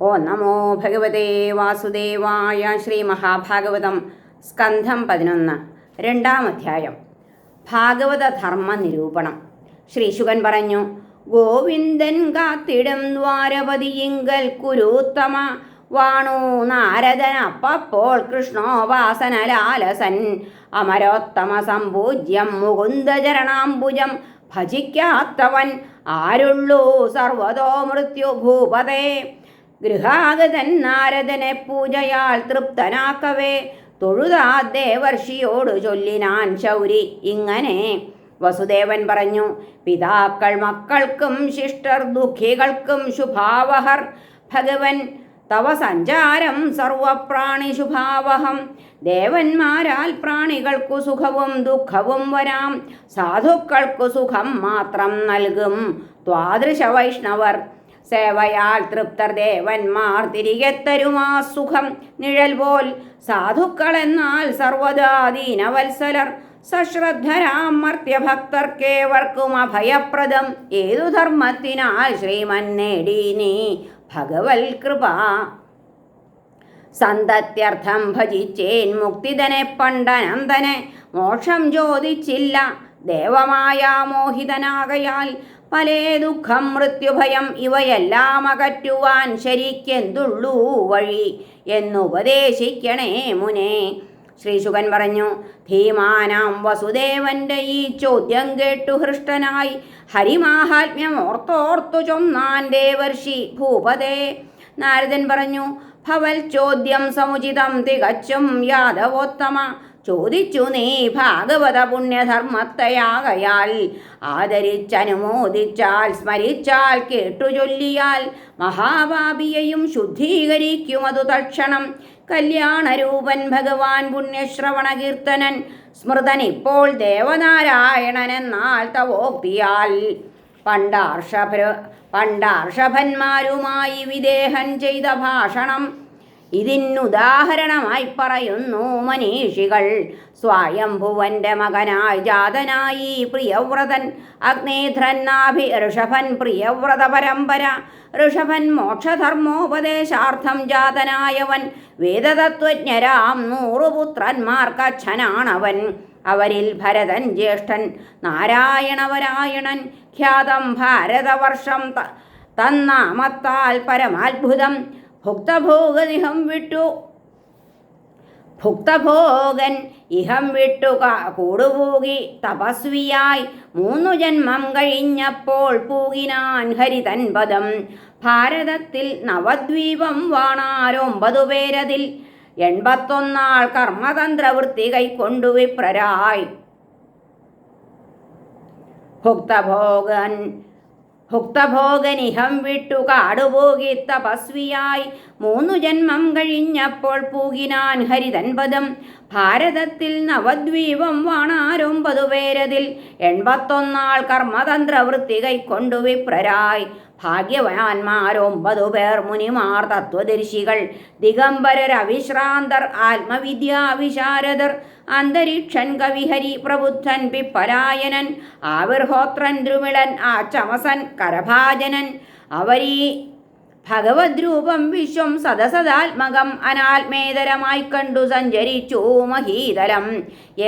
ഓ നമോ ഭഗവതേ വാസുദേവായ ശ്രീ മഹാഭാഗവതം സ്കന്ധം പതിനൊന്ന് രണ്ടാം അധ്യായം. ഭാഗവത ധർമ്മ നിരൂപണം ശ്രീശുകൻ പറഞ്ഞു ഗോവിന്ദൻ കാത്തിടും ദ്വാരപതിയിങ്കൽ കുരുത്തമ വാണു നാരദൻ അപ്പപ്പോൾ കൃഷ്ണോപാസന ലാലസൻ അമരോത്തമ സമ്പൂജ്യം മുകുന്ദചരണാംബുജം ഭജിക്കാത്തവൻ ആരുള്ളൂ സർവതോ മൃത്യു ഭൂപതേ ഗൃഹാഗതൻ നാരദനെ പൂജയാൽ തൃപ്തനാക്കവേ. തൊഴുതാ ദേവർഷിയോട് ചൊല്ലിനാൻ ശൗരി ഇങ്ങനെ. വസുദേവൻ പറഞ്ഞു പിതാക്കൾ മക്കൾക്കും ശിഷ്ടർ ദുഃഖികൾക്കും ശുഭാവഹർ. ഭഗവൻ തവ സഞ്ചാരം സർവപ്രാണി ശുഭാവഹം. ദേവന്മാരാൽ പ്രാണികൾക്കു സുഖവും ദുഃഖവും വരാം. സാധുക്കൾക്കു സുഖം മാത്രം നൽകും. ത്വാദൃശ വൈഷ്ണവർ സേവയാൽ തൃപ്തർ ദേവന്മാർ തിരികെ തരുമാ സുഖം. നിഴൽ പോൽ സാധുക്കളെന്നാൽ സർവദാദീനവത്സലർ സശ്രദ്ധരാം മർത്യഭക്തർക്കേവർക്കും അഭയപ്രദം. ഏതു ധർമ്മത്തിനാൽ ശ്രീമൻ നേടി നീ ഭഗവത് കൃപ. സന്തത്യർത്ഥം ഭജിച്ചേൻ മുക്തിതനെ പണ്ടനന്ദനെ മോക്ഷം ചോദിച്ചില്ല ദേവമായ മോഹിതനാകയാൽ പലേ ദുഃഖം മൃത്യുഭയം ഇവയെല്ലാം അകറ്റുവാൻ ശരിക്കെന്തുള്ളൂ വഴി എന്നുപദേശിക്കണേ മുനേ. ശ്രീശുകൻ പറഞ്ഞു ഭീമാനാം വസുദേവന്റെ ഈ ചോദ്യം കേട്ടു ഹൃഷ്ടനായി ഹരിമാഹാത്മ്യം ഓർത്തോർത്തു ചൊന്നാൻ ദേവർഷി ഭൂപതേ. നാരദൻ പറഞ്ഞു ഭവൽ ചോദ്യം സമുചിതം തികച്ചും യാദവോത്തമ ചോദിച്ചു നീ ഭാഗവത പുണ്യധർമ്മത്തയാകയാൽ. ആദരിച്ചനുമോദിച്ചാൽ സ്മരിച്ചാൽ കേട്ടു ചൊല്ലിയാൽ മഹാപാപിയെയും ശുദ്ധീകരിക്കുമതു തക്ഷണം കല്യാണരൂപൻ ഭഗവാൻ പുണ്യശ്രവണ കീർത്തനൻ സ്മൃതൻ ഇപ്പോൾ ദേവനാരായണൻ എന്നാൽ തവോക്തിയാൽ. പണ്ടാർഷഭ പണ്ടാർഷഭന്മാരുമായി വിദേഹൻ ചെയ്ത ഭാഷണം ഇതിനുദാഹരണമായി പറയുന്നു മനീഷികൾ. സ്വയംഭുവന്റെ മകനായി ജാതനായി പ്രിയവ്രതൻ അഗ്നേധ്രന്നാഭി ഋഷഭൻ പ്രിയവ്രത പരമ്പര ഋഷഭൻ മോക്ഷധർമ്മോപദേശാർത്ഥം ജാതനായവൻ വേദതത്വജ്ഞരാം നൂറുപുത്രന്മാർക്കച്ഛനാണവൻ. അവരിൽ ഭരതൻ ജ്യേഷ്ഠൻ നാരായണവരായണൻ ഖ്യാതം ഭാരതവർഷം തന്നാമത്താൽ പരമാത്ഭുതം. ഭുക്തഭോഗനിഹം വിട്ടു. ഭുക്തഭോഗൻ ഇഹം വിട്ടു. കൂടുപൂകി തപസ്വിയായി. മൂന്നു ജന്മം കഴിഞ്ഞപ്പോൾ പൂകിനാൻ ഹരിതൻ പദം. ഭാരതത്തിൽ നവദ്വീപം വാണാരൊമ്പതു പേരതിൽ എൺപത്തൊന്നാൾ കർമ്മതന്ത്രവൃത്തി കൈക്കൊണ്ടു വിപ്രരായി. ഭുക്തഭോഗൻ ഭുക്തഭോഗനിഹം വിട്ടു കാടുപോകി തപസ്വിയായി. മൂന്നു ജന്മം കഴിഞ്ഞപ്പോൾ പൂകിനാൻ ഹരിതൻപദം. ഭാരതത്തിൽ നവദ്വീപം വാണാരൊമ്പതു പേരതിൽ എൺപത്തൊന്നാൾ കർമ്മതന്ത്രവൃത്തി കൈക്കൊണ്ടു വിപ്രരായി. ഭാഗ്യവാന്മാരൊമ്പതു പേർ മുനിമാർ തത്വദർശികൾ ദിഗംബരർ അവിശ്രാന്തർ ആത്മവിദ്യാവിശാരദർ അന്തരീക്ഷൻ കവിഹരി പ്രബുദ്ധൻ പിപ്പരായനൻ ആവിർഹോത്രൻ ദ്രുമിളൻ ആചമസൻ കരഭാജനൻ. അവരീ ഭഗവദ്രൂപം വിശ്വം സദസദാത്മകം അനാത്മേതരമായി കണ്ടു സഞ്ചരിച്ചു മഹീതലം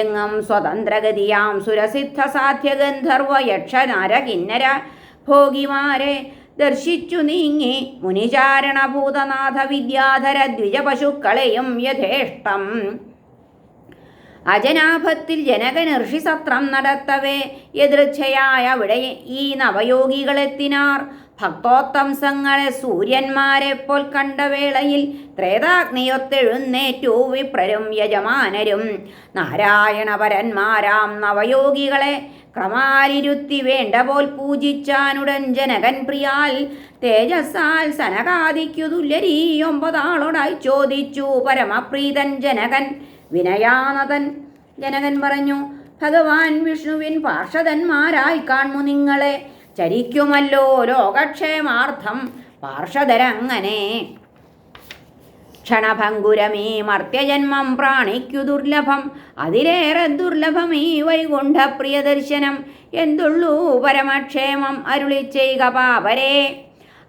എങ്ങും സ്വതന്ത്രഗതിയാം സുരസിദ്ധ സാധ്യ ഗന്ധർവ യക്ഷ നര ഭോഗിമാരെ ദർശിച്ചു നീങ്ങി. മുനിചാരണഭൂതനാഥ വിദ്യാധര ദ്വിജ പശുക്കളെയും യഥേഷ്ടം. അജനാഭത്തിൽ ജനകൻ ഋഷിസത്രം നടത്തവേ. എതിർച്ഛയായ അവിടെ ഈ നവയോഗികളെത്തിനാർ. ഭക്തോത്തംസങ്ങളെ സൂര്യന്മാരെ പോൽ കണ്ട വേളയിൽ ത്രേതാഗ്നിയൊത്തെഴുന്നേറ്റു. വിപ്രരും യജമാനരും നാരായണപരന്മാരാം നവയോഗികളെ ക്രമാലിരുത്തി വേണ്ട പോൽ പൂജിച്ചാനുടൻ ജനകൻ പ്രിയാൽ തേജസ്സാൽ സനകാദിക്കു തുല്യരീ ഒമ്പതാളോടായി ചോദിച്ചു പരമപ്രീതൻ ജനകൻ. വിനയാനതൻ ജനകൻ പറഞ്ഞു ഭഗവാൻ വിഷ്ണുവിൻ പാർഷദന്മാരായി കാണുന്നു നിങ്ങളെ? ചരിക്കുമല്ലോ ലോകക്ഷേമാർത്ഥം പാർഷദരങ്ങനെ ക്ഷണഭങ്കുരമീ മർത്യജന്മം പ്രാണിക്കു ദുർലഭം. അതിലേറെ ദുർലഭം ഈ വൈകുണ്ഠ പ്രിയദർശനം എന്തുള്ളൂ പരമക്ഷേമം? അരുളിച്ചെയ്ക പാപരേ.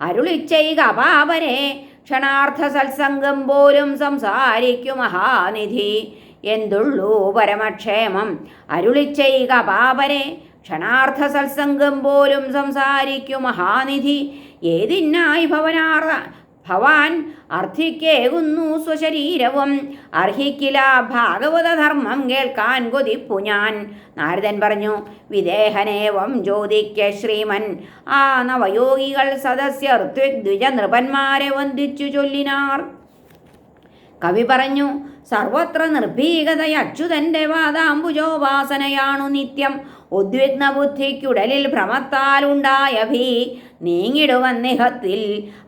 അരുളിച്ചെയ്ക പാപരേ. ക്ഷണാർത്ഥ സത്സംഗം പോലും സംസാരിക്കു മഹാനിധി. എന്തുള്ളൂ പരമക്ഷേമം? അരുളിച്ചെയ്ക പാപരെ. ക്ഷണാർത്ഥ സത്സംഗം പോലും സംസാരിക്കു മഹാനിധി. ഏതിനായി ഭവനാർ ഭവാൻ അർത്ഥിക്കേകുന്നു സ്വശരീരവും അർഹിക്കില്ല ഭാഗവതധർമ്മം കേൾക്കാൻ കൊതിപ്പു ഞാൻ. നാരദൻ പറഞ്ഞു വിദേഹനേവം ജ്യോതിക്ക ശ്രീമൻ. ആ നവയോഗികൾ സദസ്യ ഋത്വിദ്വിജ നൃപന്മാരെ വന്ദിച്ചു ചൊല്ലിനാർ. കവി പറഞ്ഞു സർവത്ര നിർഭീകതയച്ചുതന്റെ വാദാംബുജോപാസനയാണു നിത്യം. ഉദ്വിഗ്ന ബുദ്ധിക്കുടലിൽ ഭ്രമത്താലുണ്ടായ ഭീ നീങ്ങിടുവന്നിഹത്തിൽ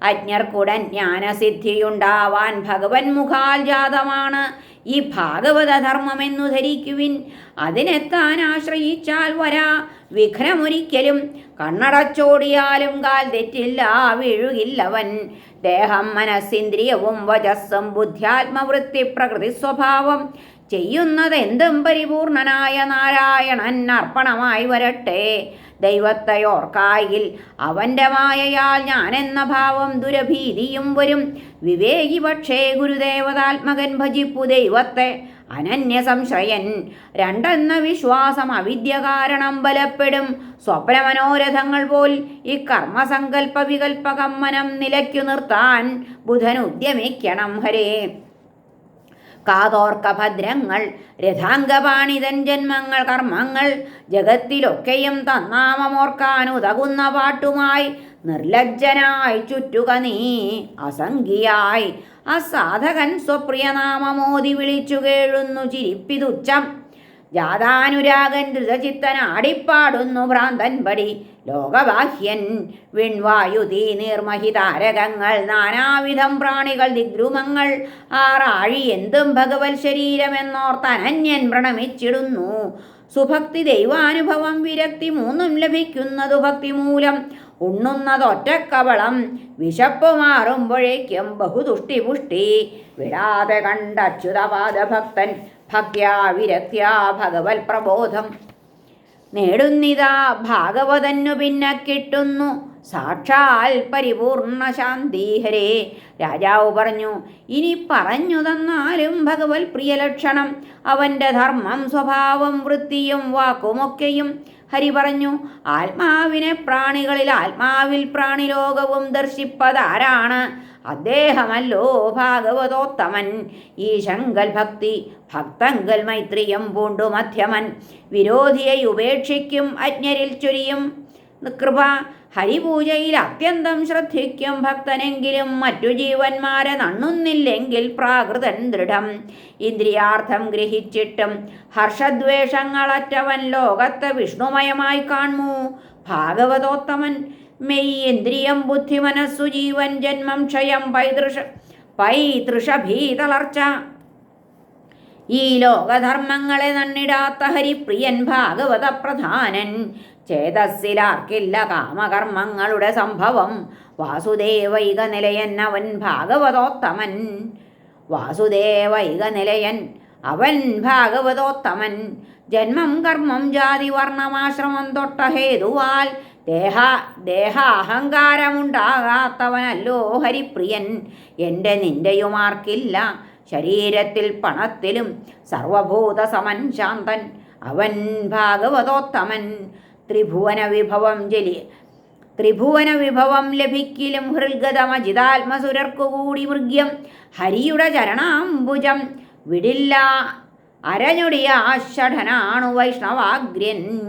അജ്ഞർക്കുടൻ ജ്ഞാനസിദ്ധിയുണ്ടാവാൻ ഭഗവൻ മുഖാൽ ജാതമാണ് ഈ ഭാഗവതധർമ്മമെന്നു ധരിക്കുവിൻ. അതിനെത്താൻ ആശ്രയിച്ചാൽ വരാ. വിഘ്നമൊരിക്കലും കണ്ണടച്ചോടിയാലും കാൽ തെറ്റില്ല വീഴുകില്ലവൻ. ദേഹം മനസ്സിന്ദ്രിയവും വജസ്സും ബുദ്ധ്യാത്മവൃത്തി പ്രകൃതി സ്വഭാവം ചെയ്യുന്നതെന്തും പരിപൂർണനായ നാരായണൻ അർപ്പണമായി വരട്ടെ. ദൈവത്തയോർക്കായിൽ അവന്റെ മായയാൽ ഞാനെന്ന ഭാവം ദുരഭീതിയും വരും. വിവേകി പക്ഷേ ഗുരുദേവതാത്മകൻ ഭജിപ്പു ദൈവത്തെ. അനന്യ സംശയൻ രണ്ടെന്ന വിശ്വാസം അവിദ്യ കാരണം ബലപ്പെടും. സ്വപ്നമനോരഥങ്ങൾ പോൽ ഈ കർമ്മസങ്കല്പ നിലയ്ക്കു നിർത്താൻ ബുധൻ ഉദ്യമിക്കണം ഹരേ. കാതോർക്ക ഭദ്രങ്ങൾ രഥാംഗപാണിതൻ ജന്മങ്ങൾ കർമ്മങ്ങൾ ജഗത്തിലൊക്കെയും തന്നാമമോർക്കാനുതകുന്ന പാട്ടുമായി നിർലജ്ജനായി ചുറ്റുക നീ അസംഖിയായി. അസാധകൻ സ്വപ്രിയനാമമോതി വിളിച്ചു കേഴുന്നു ചിരിപ്പിതുച്ചം ജാതാനുരാഗൻ ധൃതചിത്തൻ ആടിപ്പാടുന്നു ഭ്രാന്തൻ പടി. ലോകബാഹ്യൻ വിൺവായുതി നീർമഹിതാരകങ്ങൾ നാനാവിധം പ്രാണികൾ ദിഗ്രുമങ്ങൾ ആറാഴി എന്തും ഭഗവത് ശരീരമെന്നോർത്തനന്യൻ പ്രണമിച്ചിടുന്നു. സുഭക്തി ദൈവാനുഭവം വിരക്തി മൂന്നും ലഭിക്കുന്നതു ഭക്തി മൂലം ഉണ്ണുന്നതൊറ്റക്കവളം വിശപ്പ് മാറുമ്പോഴേക്കും ബഹുതുഷ്ടി പുഷ്ടി വിടാതെ കണ്ടച്യുതപാദഭക്തൻ ഭക്യാ വിരക്യാ ഭഗവത് പ്രബോധം. നേടുന്നിതാ ഭാഗവതന്നു പിന്നെ കിട്ടുന്നു. സാക്ഷാൽ പരിപൂർണ ശാന്തി ഹരേ. രാജാവ് പറഞ്ഞു ഇനി പറഞ്ഞു തന്നാലും ഭഗവത് പ്രിയലക്ഷണം. അവന്റെ ധർമ്മം സ്വഭാവം വൃത്തിയും വാക്കുമൊക്കെയും ഹരി പറഞ്ഞു ആത്മാവിനെ പ്രാണികളിൽ ആത്മാവിൽ പ്രാണിലോകവും ദർശിപ്പതാരാണ്? അദ്ദേഹമല്ലോ ഭാഗവതോത്തമൻ. ഈ ശങ്കൽ ഭക്തി ഭക്തങ്കൽ മൈത്രിയം പൂണ്ടു മധ്യമൻ. വിരോധിയെ ഉപേക്ഷിക്കും അജ്ഞരിൽ ചൊരിയും. കൃപ ഹരിപൂജയിൽ അത്യന്തം ശ്രദ്ധിക്കും ഭക്തനെങ്കിലും മറ്റു ജീവന്മാരെ നണ്ണുന്നില്ലെങ്കിൽ പ്രാകൃതൻ ദൃഢം. ഇന്ദ്രിയാർത്ഥം ഗ്രഹിച്ചിട്ടും ഹർഷദ്വേഷങ്ങളറ്റവൻ ലോകത്തെ വിഷ്ണുമയമായി കാണൂ ഭാഗവതോത്തമൻ മെയ് ഇന്ദ്രിയം ബുദ്ധി മനസ്സു ജീവൻ ജന്മം ക്ഷയം പൈതൃഷ പൈതൃഷഭീതളർച്ച. ഈ ലോകധർമ്മങ്ങളെ നന്നിടാത്ത ഹരിപ്രിയൻ ഭാഗവത പ്രധാനൻ ചേതസ്സിലാർക്കില്ല കാമകർമ്മങ്ങളുടെ സംഭവം. വാസുദേവൈക നിലയൻ അവൻ ഭാഗവതോത്തമൻ. വാസുദേവൈക നിലയൻ അവൻ ഭാഗവതോത്തമൻ. ജന്മം കർമ്മം ജാതി വർണമാശ്രമം തൊട്ട ഹേതുവാൽ ദേഹ ദേഹാഹങ്കാരമുണ്ടാകാത്തവനല്ലോ ഹരിപ്രിയൻ. എന്റെ നിന്റെയുമാർക്കില്ല ശരീരത്തിൽ പണത്തിലും സർവഭൂതസമൻ ശാന്തൻ. അവൻ ഭാഗവതോത്തമൻ. ത്രിഭുവന വിഭവം ജലി. ത്രിഭുവന വിഭവം ലഭിക്കിലും ഹൃദ്ഗതമജിതാത്മസുരർക്കുകൂടി മൃഗ്യം. ഹരിയുടെ ചരണാംബുജം വിടില്ല അരഞ്ഞൊടിയാഷഠനാണു വൈഷ്ണവാഗ്രൻ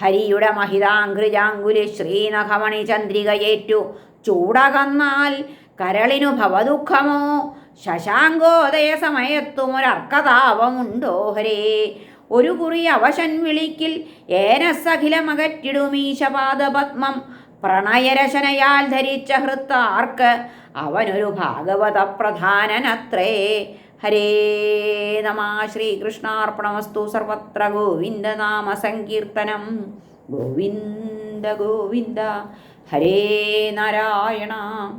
ഹരിയുടെ മഹിതാംഘ്രിജാങ്കുലി ശ്രീനഖമണി ചന്ദ്രികയേറ്റു. ചൂടകന്നാൽ കരളിനു ഭവദുഃഖമോ? ശശാങ്കോദയ സമയത്തും ഒരർക്കതാപമുണ്ടോ ഹരേ? ഒരു കുറി അവശൻ വിളിക്കിൽ ഏനസഖിലമകറ്റിടുമീശപാദപത്മം. പ്രണയരശനയാൽ ധരിച്ച ഹൃത്താർക്ക് അവനൊരു ഭാഗവത പ്രധാനനത്രേ ഹരേ നമ ശ്രീകൃഷ്ണാർപ്പണമസ്തു സർവത്ര ഗോവിന്ദനാമ സങ്കീർത്തനം ഗോവിന്ദ ഗോവിന്ദ. ഹരേ നാരായണ.